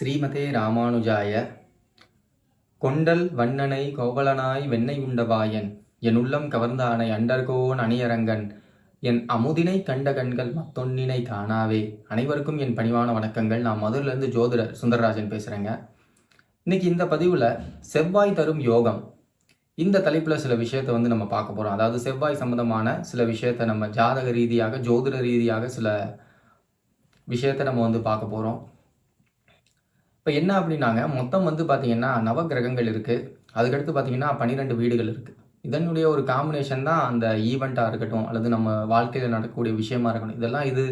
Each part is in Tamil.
ஸ்ரீமதே ராமானுஜாய. கொண்டல் வண்ணனை கோவலனாய் வெண்ணை உண்டவாயன் என் உள்ளம் கவர்ந்தானை அண்டர்கோன் அணியரங்கன் என் அமுதினை கண்ட கண்கள் மத்தொன்னினை காணாவே அனைவருக்கும் என் பணிவான வணக்கங்கள். நான் மதுரிலேருந்து ஜோதிடர் சுந்தரராஜன் பேசுகிறேங்க இன்னைக்கு இந்த பதிவில் செவ்வாய் தரும் யோகம் இந்த தலைப்பில் சில விஷயத்தை வந்து நம்ம பார்க்க போகிறோம் அதாவது செவ்வாய் சம்பந்தமான சில விஷயத்தை நம்ம ஜாதக ரீதியாக ஜோதிட ரீதியாக சில விஷயத்தை நம்ம வந்து பார்க்க போகிறோம் இப்போ என்ன அப்படின்னாங்க மொத்தம் வந்து பார்த்திங்கன்னா நவகிரகங்கள் இருக்குது அதுக்கடுத்து பார்த்தீங்கன்னா பன்னிரெண்டு வீடுகள் இருக்குது இதனுடைய ஒரு காம்பினேஷன் தான் அந்த ஈவெண்ட்டாக இருக்கட்டும் அல்லது நம்ம வாழ்க்கையில் நடக்கக்கூடிய விஷயமா இருக்கட்டும் இதெல்லாம் இது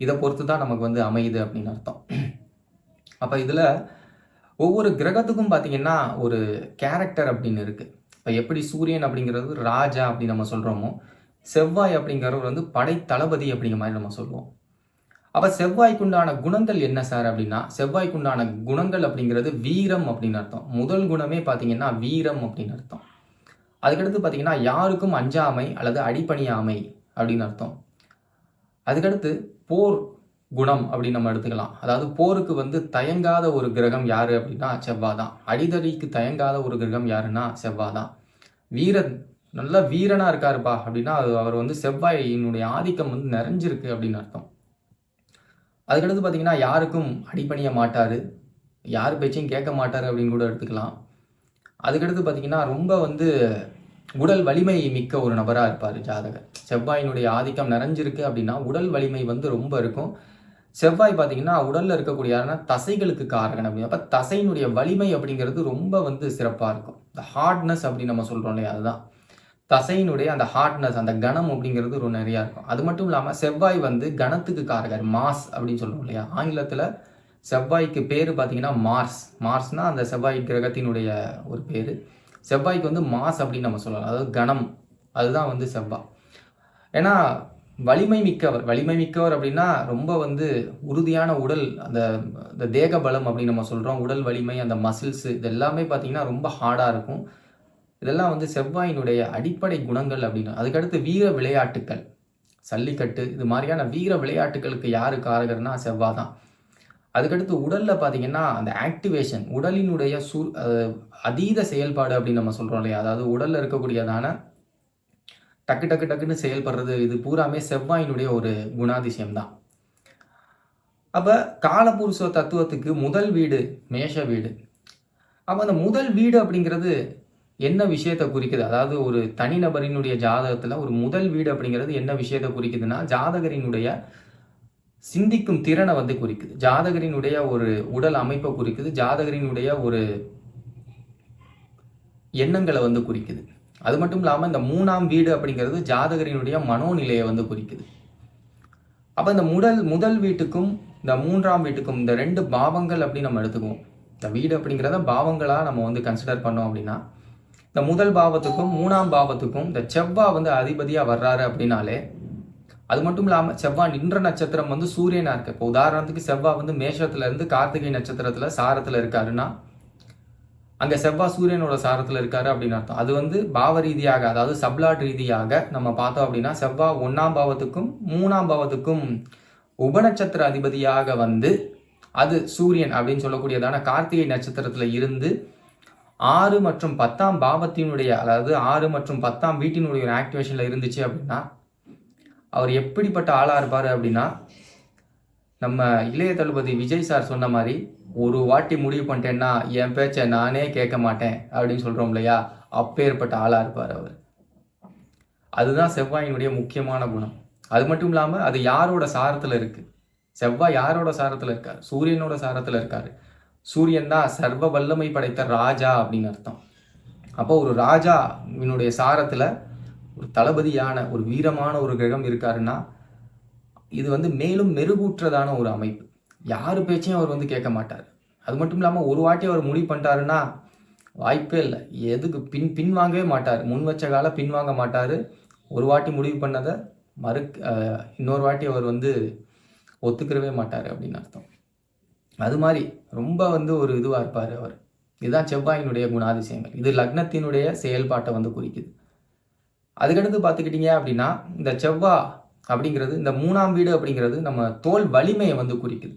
இதை பொறுத்து தான் நமக்கு வந்து அமையுது அப்படின்னு அர்த்தம். அப்போ இதில் ஒவ்வொரு கிரகத்துக்கும் பார்த்தீங்கன்னா ஒரு கேரக்டர் அப்படின்னு இருக்குது இப்போ எப்படி சூரியன் அப்படிங்கிறது ராஜா அப்படின்னு நம்ம சொல்கிறோமோ செவ்வாய் அப்படிங்கிறவர் வந்து படை தளபதி அப்படிங்கிற மாதிரி நம்ம சொல்லுவோம். அப்போ செவ்வாய்க்குண்டான குணங்கள் என்ன சார் அப்படின்னா செவ்வாய்க்குண்டான குணங்கள் அப்படிங்கிறது வீரம் அப்படின்னு அர்த்தம். முதல் குணமே பார்த்தீங்கன்னா வீரம் அப்படின்னு அர்த்தம். அதுக்கடுத்து பார்த்தீங்கன்னா யாருக்கும் அஞ்சாமை அல்லது அடிப்பணியாமை அப்படின்னு அர்த்தம். அதுக்கடுத்து போர் குணம் அப்படின்னு நம்ம எடுத்துக்கலாம். அதாவது போருக்கு வந்து தயங்காத ஒரு கிரகம் யாரு அப்படின்னா செவ்வாய் தான் அடிதடிக்கு தயங்காத ஒரு கிரகம் யாருன்னா செவ்வாய் தான் வீரன் நல்ல வீரனா இருக்காருப்பா அப்படின்னா அது அவர் வந்து செவ்வாயினுடைய ஆதிக்கம் வந்து நிறைஞ்சிருக்கு அப்படின்னு அர்த்தம். அதுக்கடுத்து பார்த்தீங்கன்னா யாருக்கும் அடிப்பணிய மாட்டார். யார் பேச்சையும் கேட்க மாட்டார் அப்படின்னு கூட எடுத்துக்கலாம். அதுக்கடுத்து பார்த்தீங்கன்னா ரொம்ப வந்து உடல் வலிமை மிக்க ஒரு நபராக இருப்பார் ஜாதகர். செவ்வாயினுடைய ஆதிக்கம் நிறைஞ்சிருக்கு அப்படின்னா உடல் வலிமை வந்து ரொம்ப இருக்கும். செவ்வாய் பார்த்தீங்கன்னா உடலில் இருக்கக்கூடியதான தசைகளுக்கு காரகன் அப்படின்னு. அப்போ தசையினுடைய வலிமை அப்படிங்கிறது ரொம்ப வந்து சிறப்பாக இருக்கும். இந்த ஹார்ட்னஸ் அப்படின்னு நம்ம சொல்கிறோம் இல்லையா அதுதான். தசையினுடைய அந்த ஹார்ட்னஸ் அந்த கணம் அப்படிங்கிறது ஒரு நிறையா இருக்கும். அது மட்டும் இல்லாமல் செவ்வாய் வந்து கணத்துக்கு காரகர் மாஸ் அப்படின்னு சொல்லுவோம் இல்லையா? ஆங்கிலத்தில் செவ்வாய்க்கு பேர் பார்த்தீங்கன்னா மார்ஸ். மார்ஸ்னால் அந்த செவ்வாய் கிரகத்தினுடைய ஒரு பேர். செவ்வாய்க்கு வந்து மாஸ் அப்படின்னு நம்ம சொல்லலாம். அதாவது கணம் அதுதான் வந்து செவ்வாய் ஏன்னா வலிமை மிக்கவர். வலிமை மிக்கவர் அப்படின்னா ரொம்ப வந்து உறுதியான உடல் அந்த அந்த தேக பலம் அப்படின்னு நம்ம சொல்கிறோம் உடல் வலிமை அந்த மசில்ஸு இது எல்லாமே பார்த்தீங்கன்னா ரொம்ப ஹார்டாக இருக்கும். இதெல்லாம் வந்து செவ்வாயினுடைய அடிப்படை குணங்கள் அப்படின்னு. அதுக்கடுத்து வீர விளையாட்டுக்கள். சல்லிக்கட்டு இது மாதிரியான வீர விளையாட்டுகளுக்கு யார் காரகர்னா செவ்வாய் தான். அதுக்கடுத்து உடலில் பார்த்தீங்கன்னா அந்த ஆக்டிவேஷன் உடலினுடைய சு அதீத செயல்பாடு அப்படின்னு நம்ம சொல்கிறோம் இல்லையா? அதாவது உடலில் இருக்கக்கூடியதான டக்கு டக்கு டக்குன்னு செயல்படுறது இது பூராமே செவ்வாயினுடைய ஒரு குணாதிசயம் தான். அப்போ காலபுருஷ தத்துவத்துக்கு முதல் வீடு மேஷ வீடு. அப்போ அந்த முதல் வீடு அப்படிங்கிறது என்ன விஷயத்தை குறிக்குது? அதாவது ஒரு தனிநபரினுடைய ஜாதகத்தில் ஒரு முதல் வீடு அப்படிங்கிறது என்ன விஷயத்தை குறிக்குதுன்னா ஜாதகரினுடைய சிந்திக்கும் திறனை வந்து குறிக்குது. ஜாதகரினுடைய ஒரு உடல் அமைப்பை குறிக்குது. ஜாதகரினுடைய ஒரு எண்ணங்களை வந்து குறிக்குது. அது மட்டும் இல்லாமல் இந்த மூணாம் வீடு அப்படிங்கிறது ஜாதகரினுடைய மனோநிலையை வந்து குறிக்குது. அப்போ இந்த முதல் முதல் வீட்டுக்கும் இந்த மூன்றாம் வீட்டுக்கும் இந்த ரெண்டு பாவங்கள் அப்படின்னு நம்ம எடுத்துக்குவோம். இந்த வீடு அப்படிங்கிறத பாவங்களாக நம்ம வந்து கன்சிடர் பண்ணோம் அப்படின்னா இந்த முதல் பாவத்துக்கும் மூணாம் பாவத்துக்கும் இந்த செவ்வாய் வந்து அதிபதியாக வர்றாரு அப்படின்னாலே அது மட்டும் இல்லாமல் செவ்வாய் நின்ற நட்சத்திரம் வந்து சூரியனாக இருக்கு. இப்போ உதாரணத்துக்கு செவ்வாய் வந்து மேஷத்துல இருந்து கார்த்திகை நட்சத்திரத்தில் சாரத்தில் இருக்காருன்னா அங்கே செவ்வாய் சூரியனோட சாரத்தில் இருக்காரு அப்படின்னு அர்த்தம். அது வந்து பாவ ரீதியாக அதாவது சப்லாட் ரீதியாக நம்ம பார்த்தோம் அப்படின்னா செவ்வாய் ஒன்றாம் பாவத்துக்கும் மூணாம் பாவத்துக்கும் உபநட்சத்திர அதிபதியாக வந்து அது சூரியன் அப்படின்னு சொல்லக்கூடியதான கார்த்திகை நட்சத்திரத்தில் இருந்து ஆறு மற்றும் பத்தாம் பாவத்தினுடைய அதாவது ஆறு மற்றும் பத்தாம் வீட்டினுடைய ஒரு ஆக்டிவேஷனில் இருந்துச்சு அப்படின்னா அவர் எப்படிப்பட்ட ஆளாக இருப்பார் அப்படின்னா நம்ம இளைய தளபதி விஜய் சார் சொன்ன மாதிரி ஒரு வாட்டி முடிவு பண்ணிட்டேன்னா என் பேச்சை நானே கேட்க மாட்டேன் அப்படின்னு சொல்கிறோம் இல்லையா? அப்பேற்பட்ட ஆளாக இருப்பார் அவர். அதுதான் செவ்வாயினுடைய முக்கியமான குணம். அது மட்டும் இல்லாமல் அது யாரோட சாரத்தில் இருக்குது செவ்வாய் யாரோட சாரத்தில் இருக்கார்? சூரியனோட சாரத்தில் இருக்கார். சூரியன் தான் சர்வ வல்லமை படைத்த ராஜா அப்படின்னு அர்த்தம். அப்போ ஒரு ராஜா இவனுடைய சாரத்தில் ஒரு தளபதியான ஒரு வீரமான ஒரு கிரகம் இருக்காருன்னா இது வந்து மேலும் மெருகூற்றதான ஒரு அமைப்பு. யார் பேச்சையும் அவர் வந்து கேட்க மாட்டார். அது மட்டும் இல்லாமல் ஒரு வாட்டி அவர் முடிவு பண்ணிட்டாருன்னா வாய்ப்பே இல்லை. எதுக்கு? பின் பின்வாங்கவே மாட்டார். முன் வச்ச கால பின்வாங்க மாட்டார். ஒரு வாட்டி முடிவு பண்ணதை மறு இன்னொரு வாட்டி அவர் வந்து ஒத்துக்கிறவே மாட்டார் அப்படின்னு அர்த்தம். அது மாதிரி ரொம்ப வந்து ஒரு இதுவாக இருப்பார் அவர். இதுதான் செவ்வாயினுடைய குணாதிசயங்கள். இது லக்னத்தினுடைய செயல்பாட்டை வந்து குறிக்குது. அதுக்கடுத்து பார்த்துக்கிட்டீங்க அப்படின்னா இந்த செவ்வா அப்படிங்கிறது இந்த மூணாம் வீடு அப்படிங்கிறது நம்ம தோல் வலிமையை வந்து குறிக்குது.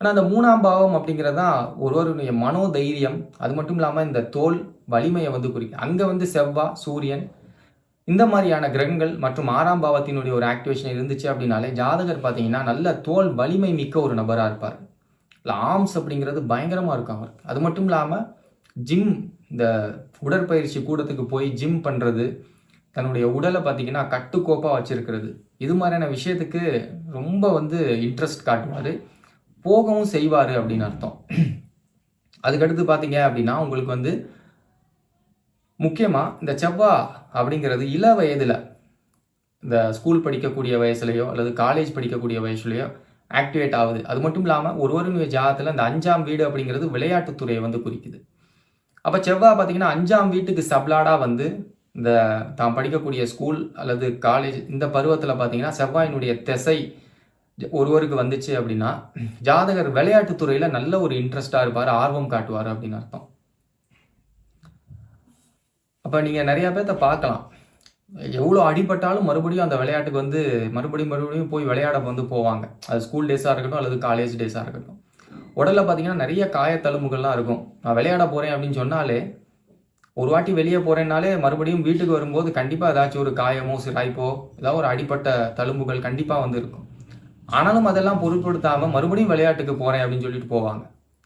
ஆனால் அந்த மூணாம் பாவம் அப்படிங்கிறது தான் ஒருவருடைய மனோதைரியம். அது மட்டும் இல்லாமல் இந்த தோல் வலிமையை வந்து குறிக்கும் அங்கே வந்து செவ்வா சூரியன் இந்த மாதிரியான கிரகங்கள் மற்றும் ஆறாம் பாவத்தினுடைய ஒரு ஆக்டிவேஷன் இருந்துச்சு அப்படின்னாலே ஜாதகர் பார்த்தீங்கன்னா நல்ல தோல் வலிமை மிக்க ஒரு நபராக இருப்பார். இல்லை ஆர்ம்ஸ் அப்படிங்கிறது பயங்கரமாக இருக்கும் அவருக்கு. அது மட்டும் இல்லாமல் ஜிம் இந்த உடற்பயிற்சி கூடத்துக்கு போய் ஜிம் பண்ணுறது தன்னுடைய உடலை பார்த்திங்கன்னா கட்டுக்கோப்பாக வச்சுருக்கிறது. இது மாதிரியான விஷயத்துக்கு ரொம்ப வந்து இன்ட்ரெஸ்ட் காட்டுவார். போகவும் செய்வார் அப்படின்னு அர்த்தம். அதுக்கடுத்து பார்த்தீங்க அப்படின்னா உங்களுக்கு வந்து முக்கியமாக இந்த செவ்வா அப்படிங்கிறது இள வயதில் இந்த ஸ்கூல் படிக்கக்கூடிய வயசுலையோ அல்லது காலேஜ் படிக்கக்கூடிய வயசுலையோ ஆக்டிவேட் ஆகுது. அது மட்டும் இல்லாமல் ஒருவருடைய ஜாதத்தில் இந்த அஞ்சாம் வீடு அப்படிங்கிறது விளையாட்டுத்துறையை வந்து குறிக்குது. அப்போ செவ்வாய் பார்த்தீங்கன்னா அஞ்சாம் வீட்டுக்கு சப்ளாடாக வந்து இந்த தான் படிக்கக்கூடிய ஸ்கூல் அல்லது காலேஜ் இந்த பருவத்தில் பார்த்தீங்கன்னா செவ்வாயினுடைய திசை ஒருவருக்கு வந்துச்சு அப்படின்னா ஜாதகர் விளையாட்டுத்துறையில் நல்ல ஒரு இன்ட்ரெஸ்டாக இருப்பார் ஆர்வம் காட்டுவார் அப்படின்னு அர்த்தம். அப்போ நீங்கள் நிறையா பேர்த்த பார்க்கலாம். எவ்வளோ அடிபட்டாலும் மறுபடியும் அந்த விளையாட்டுக்கு வந்து மறுபடியும் மறுபடியும் போய் விளையாட வந்து போவாங்க. அது ஸ்கூல் டேஸாக இருக்கட்டும் அல்லது காலேஜ் டேஸாக இருக்கட்டும். உடலில் பார்த்தீங்கன்னா நிறைய காயத்தழும்புகள்லாம் இருக்கும். நான் விளையாட போகிறேன் அப்படின்னு சொன்னாலே ஒரு வாட்டி வெளியே போகிறேன்னாலே மறுபடியும் வீட்டுக்கு வரும்போது கண்டிப்பாக ஏதாச்சும் ஒரு காயமோ சிராய்ப்போ ஏதாவது ஒரு அடிப்பட்ட தழும்புகள் கண்டிப்பாக வந்து இருக்கும். ஆனாலும் அதெல்லாம் பொருட்படுத்தாமல் மறுபடியும் விளையாட்டுக்கு போகிறேன் அப்படின்னு சொல்லிட்டு போவாங்க.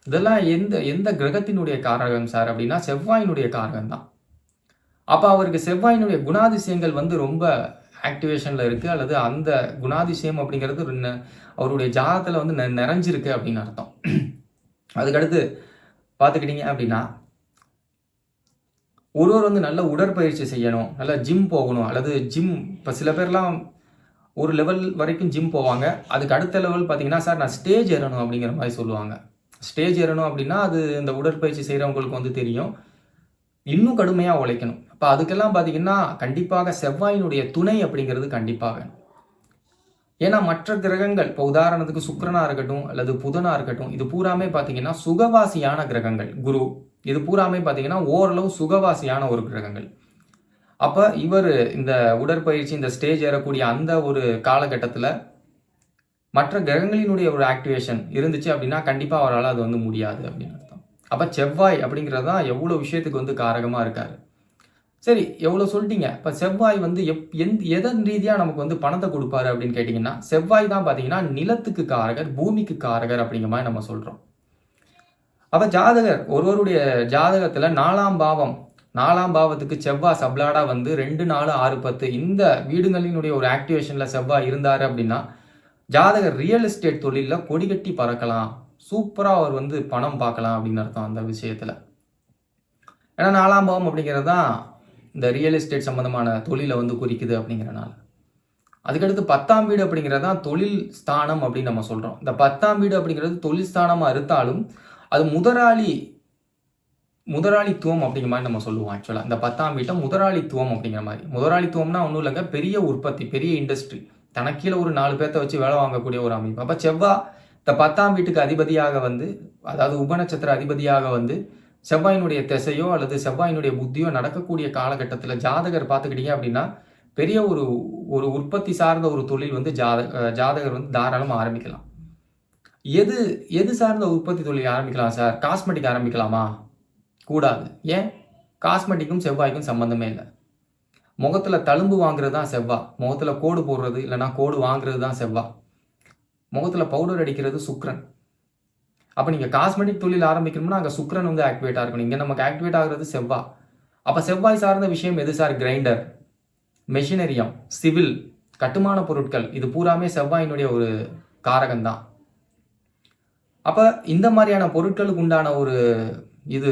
இதெல்லாம் எந்த எந்த கிரகத்தினுடைய காரகம் சார் அப்படின்னா செவ்வாயினுடைய காரகம் தான் அப்போ அவருக்கு செவ்வாயினுடைய குணாதிசயங்கள் வந்து ரொம்ப ஆக்டிவேஷனில் இருக்குது அல்லது அந்த குணாதிசயம் அப்படிங்கிறது அவருடைய ஜாதத்தில் வந்து நிறைஞ்சிருக்கு அப்படின்னு அர்த்தம். அதுக்கடுத்து பார்த்துக்கிட்டீங்க அப்படின்னா ஒருவர் வந்து நல்ல உடற்பயிற்சி செய்யணும் நல்லா ஜிம் போகணும் அல்லது ஜிம் இப்போ சில பேர்லாம் ஒரு லெவல் வரைக்கும் ஜிம் போவாங்க. அதுக்கு அடுத்த லெவல் பார்த்தீங்கன்னா சார் நான் ஸ்டேஜ் ஏறணும் அப்படிங்கிற மாதிரி சொல்லுவாங்க. ஸ்டேஜ் ஏறணும் அப்படின்னா அது இந்த உடற்பயிற்சி செய்கிறவங்களுக்கு வந்து தெரியும். இன்னும் கடுமையாக உழைக்கணும். இப்போ அதுக்கெல்லாம் பார்த்தீங்கன்னா கண்டிப்பாக செவ்வாயினுடைய துணை அப்படிங்கிறது கண்டிப்பாக வேணும். ஏன்னா மற்ற கிரகங்கள் இப்போ உதாரணத்துக்கு சுக்கரனாக இருக்கட்டும் அல்லது புதனாக இருக்கட்டும் இது பூராமே பார்த்தீங்கன்னா சுகவாசியான கிரகங்கள். குரு இது பூராமே பார்த்தீங்கன்னா ஓரளவு சுகவாசியான ஒரு கிரகங்கள். அப்போ இவர் இந்த உடற்பயிற்சி இந்த ஸ்டேஜ் ஏறக்கூடிய அந்த ஒரு காலகட்டத்தில் மற்ற கிரகங்களினுடைய ஒரு ஆக்டிவேஷன் இருந்துச்சு அப்படின்னா கண்டிப்பாக அவரால் அது வந்து முடியாது அப்படின்னு அர்த்தம். அப்போ செவ்வாய் அப்படிங்கிறது தான் எவ்வளோ விஷயத்துக்கு வந்து காரகமாக இருக்கார். சரி எவ்வளோ சொல்லிட்டீங்க? இப்போ செவ்வாய் வந்து எப் எந்த எதன் ரீதியாக நமக்கு வந்து பணத்தை கொடுப்பாரு அப்படின்னு கேட்டிங்கன்னா செவ்வாய் தான் பார்த்தீங்கன்னா நிலத்துக்கு காரகர் பூமிக்கு காரகர் அப்படிங்கிற மாதிரி நம்ம சொல்கிறோம் அப்போ ஜாதகர் ஒருவருடைய ஜாதகத்தில் நாலாம் பாவம் நாலாம் பாவத்துக்கு செவ்வாய் சப்ளாடாக வந்து ரெண்டு நாலு ஆறு பத்து இந்த வீடுகளினுடைய ஒரு ஆக்டிவேஷனில் செவ்வாய் இருந்தார் அப்படின்னா ஜாதகர் ரியல் எஸ்டேட் தொழிலில் கொடி கட்டி பறக்கலாம். சூப்பராக அவர் வந்து பணம் பார்க்கலாம் அப்படின்னு அர்த்தம் அந்த விஷயத்தில். ஏன்னா நாலாம் பாவம் அப்படிங்கிறது தான் இந்த ரியல் எஸ்டேட் சம்மந்தமான தொழிலை வந்து குறிக்குது அப்படிங்கிறனால. அதுக்கடுத்து பத்தாம் வீடு அப்படிங்கிறது தான் தொழில் ஸ்தானம் அப்படின்னு நம்ம சொல்கிறோம் இந்த பத்தாம் வீடு அப்படிங்கிறது தொழில் ஸ்தானமாக இருந்தாலும் அது முதலாளி முதலாளித்துவம் அப்படிங்கிற மாதிரி நம்ம சொல்லுவோம் ஆக்சுவலாக இந்த பத்தாம் வீட்டை முதலாளித்துவம் அப்படிங்கிற மாதிரி. முதலாளித்துவம்னா ஒன்றும் இல்லைங்க பெரிய உற்பத்தி பெரிய இண்டஸ்ட்ரி தனக்கீழே ஒரு நாலு பேர்த்த வச்சு வேலை வாங்கக்கூடிய ஒரு அமைப்பு. அப்போ செவ்வா இந்த பத்தாம் வீட்டுக்கு அதிபதியாக வந்து அதாவது உபநட்சத்திர அதிபதியாக வந்து செவ்வாயினுடைய திசையோ அல்லது செவ்வாயினுடைய புத்தியோ நடக்கக்கூடிய காலகட்டத்தில் ஜாதகர் பார்த்துக்கிட்டீங்க அப்படின்னா பெரிய ஒரு ஒரு உற்பத்தி சார்ந்த ஒரு தொழில் வந்து ஜாத ஜாதகர் வந்து தாராளமாக ஆரம்பிக்கலாம். எது எது சார்ந்த உற்பத்தி தொழில் ஆரம்பிக்கலாம் சார்? காஸ்மெட்டிக் ஆரம்பிக்கலாமா? கூடாது. ஏன்? காஸ்மெட்டிக்கும் செவ்வாய்க்கும் சம்மந்தமே இல்லை. முகத்தில் தழும்பு வாங்குறது தான் செவ்வா. முகத்தில் கோடு போடுறது இல்லைனா கோடு வாங்குறது தான் செவ்வா. முகத்தில் பவுடர் அடிக்கிறது சுக்ரன் அப்போ நீங்கள் காஸ்மெட்டிக் தொழில் ஆரம்பிக்கணும்னா அங்கே சுக்கரன் வந்து ஆக்டிவேட்டாக இருக்கணும். இங்கே நமக்கு ஆக்டிவேட் ஆகிறது செவ்வாய் அப்போ செவ்வாய் சார்ந்த விஷயம் எது சார்? கிரைண்டர் மெஷினரியம் சிவில் கட்டுமான பொருட்கள். இது பூராமே செவ்வாயினுடைய ஒரு காரகம்தான் அப்போ இந்த மாதிரியான பொருட்களுக்கு உண்டான ஒரு இது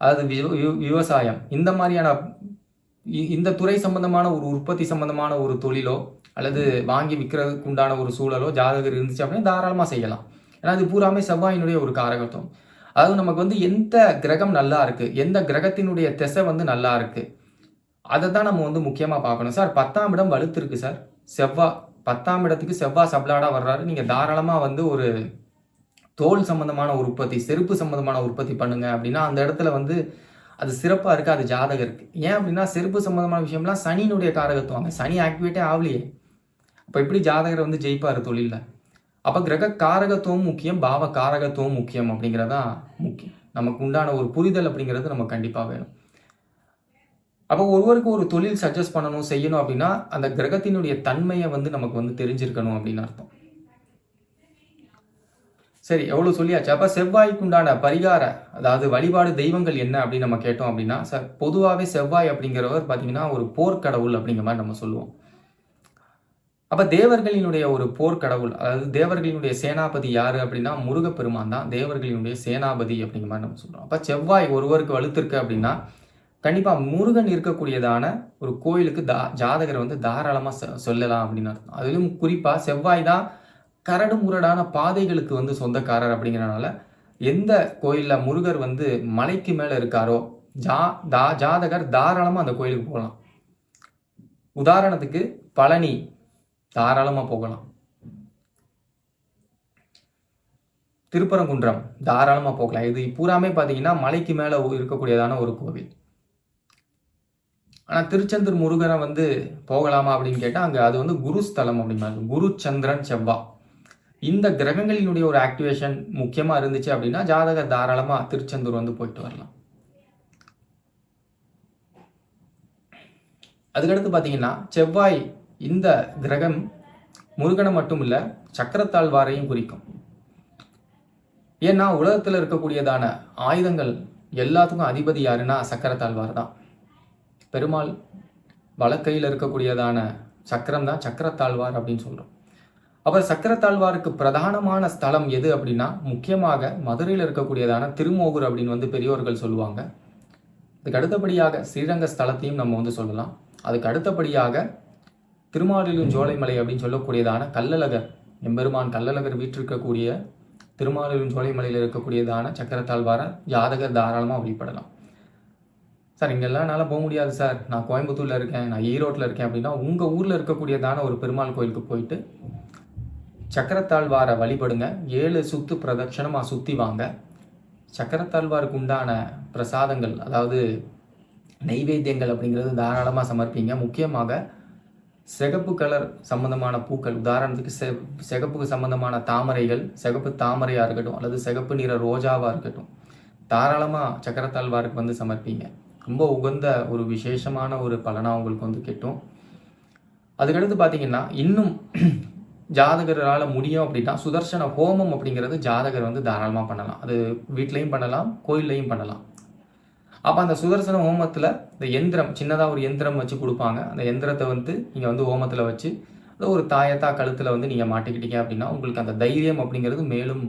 அதாவது விவசாயம் இந்த மாதிரியான இந்த துறை சம்பந்தமான ஒரு உற்பத்தி சம்பந்தமான ஒரு தொழிலோ அல்லது வாங்கி விற்கிறதுக்கு உண்டான ஒரு சூழலோ ஜாதகர் இருந்துச்சு அப்படின்னா தாராளமாக செய்யலாம். ஏன்னா அது பூராமே செவ்வாயினுடைய ஒரு காரகத்துவம். அதாவது நமக்கு வந்து எந்த கிரகம் நல்லா இருக்குது எந்த கிரகத்தினுடைய திசை வந்து நல்லா இருக்குது அதை தான் நம்ம வந்து முக்கியமாக பார்க்கணும். சார் பத்தாம் இடம் வலுத்திருக்கு சார். செவ்வா பத்தாம் இடத்துக்கு செவ்வா சப்ளாடாக வர்றாரு. நீங்கள் தாராளமாக வந்து ஒரு தோல் சம்பந்தமான உற்பத்தி செருப்பு சம்பந்தமான உற்பத்தி பண்ணுங்க அப்படின்னா அந்த இடத்துல வந்து அது சிறப்பாக இருக்குது அது ஜாதகருக்கு ஏன் அப்படின்னா செருப்பு சம்பந்தமான விஷயம்லாம் சனியினுடைய காரகத்துவாங்க சனி ஆக்டிவேட்டே ஆகலையே. அப்போ எப்படி ஜாதகரை வந்து ஜெயிப்பார் தொழிலில்? அப்போ கிரக காரகத்துவம் முக்கியம் பாவ காரகத்துவம் முக்கியம் அப்படிங்கிறதான் முக்கியம். நமக்கு உண்டான ஒரு புரிதல் அப்படிங்கிறது நமக்கு கண்டிப்பாக வேணும். அப்போ ஒருவருக்கு ஒரு தொழில் சஜஸ்ட் பண்ணணும் செய்யணும் அப்படின்னா அந்த கிரகத்தினுடைய தன்மையை வந்து நமக்கு வந்து தெரிஞ்சிருக்கணும் அப்படின்னு அர்த்தம். சரி எவ்வளோ சொல்லியாச்சு? அப்போ செவ்வாய்க்கு உண்டான பரிகார அதாவது வழிபாடு தெய்வங்கள் என்ன அப்படின்னு நம்ம கேட்டோம் அப்படின்னா சார் பொதுவாகவே செவ்வாய் அப்படிங்கிறவர் பார்த்தீங்கன்னா ஒரு போர்க்கடவுள் அப்படிங்கிற மாதிரி நம்ம சொல்லுவோம். அப்போ தேவர்களினுடைய ஒரு போர்க்கடவுள் அதாவது தேவர்களினுடைய சேனாபதி யார் அப்படின்னா முருகப்பெருமான் தான். தேவர்களினுடைய சேனாபதி அப்படிங்கிற மாதிரி நம்ம சொல்கிறோம் அப்போ செவ்வாய் ஒருவருக்கு வலுத்திருக்கு அப்படின்னா கண்டிப்பாக முருகன் இருக்கக்கூடியதான ஒரு கோயிலுக்கு தா ஜாதகரை வந்து தாராளமாக சொல்லலாம் அப்படின்னு அர்த்தம். அதுலேயும் குறிப்பாக செவ்வாய் தான் கரடு முரடான பாதைகளுக்கு வந்து சொந்தக்காரர் அப்படிங்கிறனால எந்த கோயிலில் முருகர் வந்து மலைக்கு மேலே இருக்காரோ ஜா தா ஜாதகர் தாராளமாக அந்த கோயிலுக்கு போகலாம். உதாரணத்துக்கு பழனி தாராளமாக போகலாம். திருப்பரங்குன்றம் தாராளமாக போகலாம். இது பூராமே பார்த்தீங்கன்னா மலைக்கு மேலே இருக்கக்கூடியதான ஒரு கோவில். ஆனால் திருச்செந்தூர் முருகனை வந்து போகலாமா அப்படின்னு கேட்டால் அங்கே அது வந்து குருஸ்தலம் அப்படிம்பாங்க குரு சந்திரன் செவ்வா. இந்த கிரகங்களினுடைய ஒரு ஆக்டிவேஷன் முக்கியமாக இருந்துச்சு அப்படின்னா ஜாதகர் தாராளமாக திருச்செந்தூர் வந்து போயிட்டு வரலாம். அதுக்கடுத்து பார்த்தீங்கன்னா செவ்வாய் இந்த கிரகம் முருகனை மட்டும் இல்லை சக்கரத்தாழ்வாரையும் குறிக்கும். ஏன்னா உலகத்தில் இருக்கக்கூடியதான ஆயுதங்கள் எல்லாத்துக்கும் அதிபதி யாருன்னா சக்கரத்தாழ்வார் தான் பெருமாள் வழக்கையில் இருக்கக்கூடியதான சக்கரம் தான் சக்கரத்தாழ்வார் அப்படின்னு சொல்கிறோம் அவர் சக்கரத்தாழ்வாருக்கு பிரதானமான ஸ்தலம் எது அப்படின்னா முக்கியமாக மதுரையில் இருக்கக்கூடியதான திருமோகூர் அப்படின்னு வந்து பெரியோர்கள் சொல்லுவாங்க. இதுக்கு அடுத்தபடியாக ஸ்ரீரங்க ஸ்தலத்தையும் நம்ம வந்து சொல்லலாம். அதுக்கு அடுத்தபடியாக திருமாலிலும் ஜோலைமலை அப்படின்னு சொல்லக்கூடியதான கல்லழகர் எம்பெருமான் கல்லழகர் வீற்றிருக்கக்கூடிய திருமாலிலும் ஜோலைமலையில் இருக்கக்கூடியதான சக்கரத்தாழ்வார ஜாதகர் தாராளமாக வழிபடலாம். சார் இங்கெல்லாம் என்னால் போக முடியாது சார். நான் கோயம்புத்தூரில் இருக்கேன் நான் ஈரோட்டில் இருக்கேன் அப்படின்னா உங்கள் ஊரில் இருக்கக்கூடியதான ஒரு பெருமாள் கோயிலுக்கு போயிட்டு சக்கரத்தாழ்வாரை வழிபடுங்க. ஏழு சுத்து பிரதட்சணமாக சுற்றி வாங்க. சக்கரத்தாழ்வாருக்கு உண்டான பிரசாதங்கள் அதாவது நெய்வேத்தியங்கள் அப்படிங்கிறது தாராளமாக சமர்ப்பிங்க. முக்கியமாக சிகப்பு கலர் சம்பந்தமான பூக்கள் உதாரணத்துக்கு செ சிகப்புக்கு சம்பந்தமான தாமரைகள் சிகப்பு தாமரையாக இருக்கட்டும் அல்லது சிகப்பு நிற ரோஜாவாக இருக்கட்டும் தாராளமாக சக்கரத்தாழ்வாருக்கு வந்து சமர்ப்பிங்க. ரொம்ப உகந்த ஒரு விசேஷமான ஒரு பலனாக உங்களுக்கு வந்து கிட்டும். அதுக்கடுத்து பார்த்தீங்கன்னா இன்னும் ஜாதகரால் முடியும் அப்படின்னா சுதர்சன ஹோமம் அப்படிங்கிறது ஜாதகர் வந்து தாராளமாக பண்ணலாம். அது வீட்லேயும் பண்ணலாம் கோயில்லையும் பண்ணலாம். அப்போ அந்த சுதர்சன ஹோமத்தில் இந்த எந்திரம் சின்னதாக ஒரு எந்திரம் வச்சு கொடுப்பாங்க. அந்த எந்திரத்தை வந்து நீங்கள் வந்து ஹோமத்தில் வச்சு அதை ஒரு தாயத்தா கழுத்தில் வந்து நீங்கள் மாட்டிக்கிட்டீங்க அப்படின்னா உங்களுக்கு அந்த தைரியம் அப்படிங்கிறது மேலும்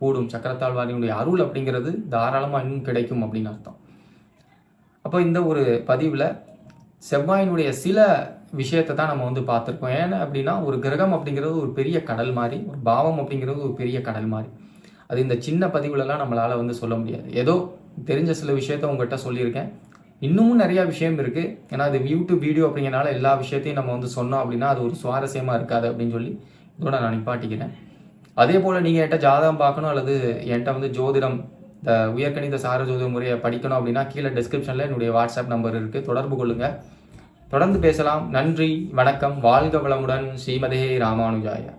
கூடும். சக்கரத்தாழ்வாரியினுடைய அருள் அப்படிங்கிறது தாராளமாக இன்னும் கிடைக்கும் அப்படின்னு அர்த்தம். அப்போ இந்த ஒரு பதிவில் செவ்வாயினுடைய சில விஷயத்தை தான் நம்ம வந்து பார்த்துருக்கோம். ஏன்னா அப்படின்னா ஒரு கிரகம் அப்படிங்கிறது ஒரு பெரிய கடல் மாதிரி ஒரு பாவம் அப்படிங்கிறது ஒரு பெரிய கடல் மாதிரி. அது இந்த சின்ன பதிவுலலாம் நம்மளால் வந்து சொல்ல முடியாது. ஏதோ தெரிஞ்ச சில விஷயத்த உங்கள்கிட்ட சொல்லியிருக்கேன். இன்னமும் நிறையா விஷயம் இருக்குது ஏன்னா அது யூடியூப் வீடியோ அப்படிங்கிறனால எல்லா விஷயத்தையும் நம்ம வந்து சொன்னோம் அப்படின்னா அது ஒரு சுவாரஸ்யமாக இருக்காது அப்படின்னு சொல்லி இதோட நான் நிப்பாட்டிக்கிறேன். அதே போல் நீங்கள் என்கிட்ட ஜாதகம் பார்க்கணும் அல்லது என்கிட்ட வந்து ஜோதிடம் இந்த உயர்கணித சார ஜோதிட முறையை படிக்கணும் அப்படின்னா கீழே டிஸ்கிரிப்ஷனில் என்னுடைய வாட்ஸ்அப் நம்பர் இருக்குது தொடர்பு கொள்ளுங்கள் தொடர்ந்து பேசலாம். நன்றி. வணக்கம். வாழ்க வளமுடன். ஸ்ரீமதே ராமானுஜாயா.